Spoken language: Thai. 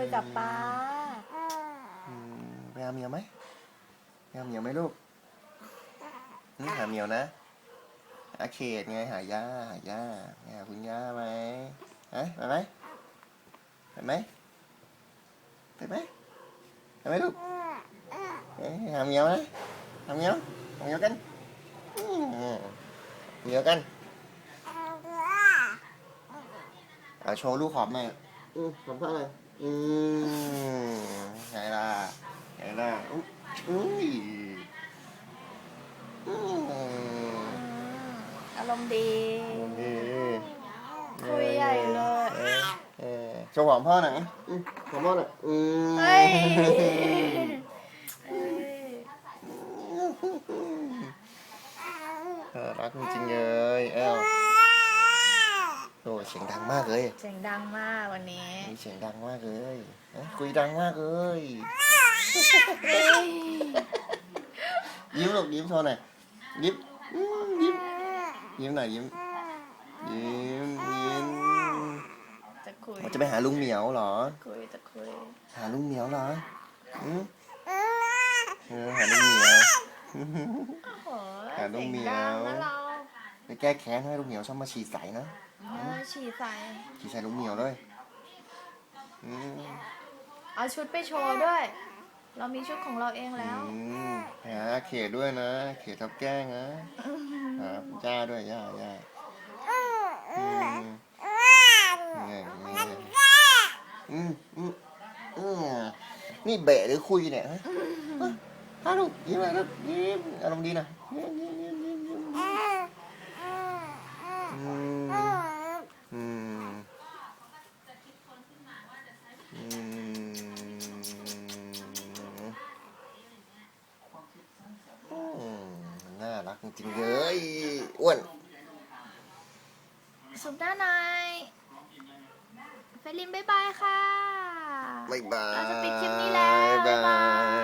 คุยกับป้า อืมไปหาเหมียวไหมไปหาเหมียวไหมลูกนี่หาเหมียวนะอาเขตไงหาย่าหาย่าไปหาคุณย่าไหมฮะไปไหมไปไหมไปไหมไปไหมลูกเอ้ยหาเหมียวนะหาเหมียวหาเหมียวกันอืมเหมียวกัน เอาโชว์ลูกขอบหน่อยอืมขอบพ่อหน่อย อืมไงล่ะไงล่ะอุ๊ยอุ้ยอืมอารมณ์ดีนี่คุยใหญ่เลย ออเออโชว์หอมพ่อหน่อยอืมหอมพ่อหน่อยอืมเฮ้ยเฮ้ยเออรักจริงๆเลยเอ้าโอ้เสียงดังมากเลยเสียงดังมากวันนี้มีเสียงดังมากเลยเอ้ยคุยดังมากเลยยิ้มลูกยิ้มโชว์หน่อยยิ้มอืมยิ้มยิ้มหน่อยยิ้มยิ้มยิ้มจะคุยจะไปหาลุงเหมียวเหรอ คุยจะคุย หาลุงเหมียวเหรออืมเออหาลุงเหมียว โอ้โหหาลูกเหมียวสีงดังนะเรา ไปแก้แค้นให้ลุงเหมียวชอบมาฉี่ใส่นะ เออฉี่ใส่ ฉี่ใส่ลุงเหมียวเลยอืมเอาชุดไปโชว์ด้วย เรามีชุดของเราเองแล้ว อืมหาเขตด้วยนะ เขตทับแกล้งนะหาย่าด้วยย่าย่าอืมเนี่ยเนี่ยอืมอืมอืมนี่เบะหรือคุยเนี่ยฮะฮะลูกยิ้มเลยลูกยิ้มอารมณ์ดีนะยิ้มยิ้มยิ้มยิ้มยิ้มอืมอืมอืมอืมน่ารัก จริงๆเลยอ้วนสุดหน้าหน่อยเฟลินบ๊ายบายค่ะ บ๊ายบายเราจะปิดคลิปนี้แล้ว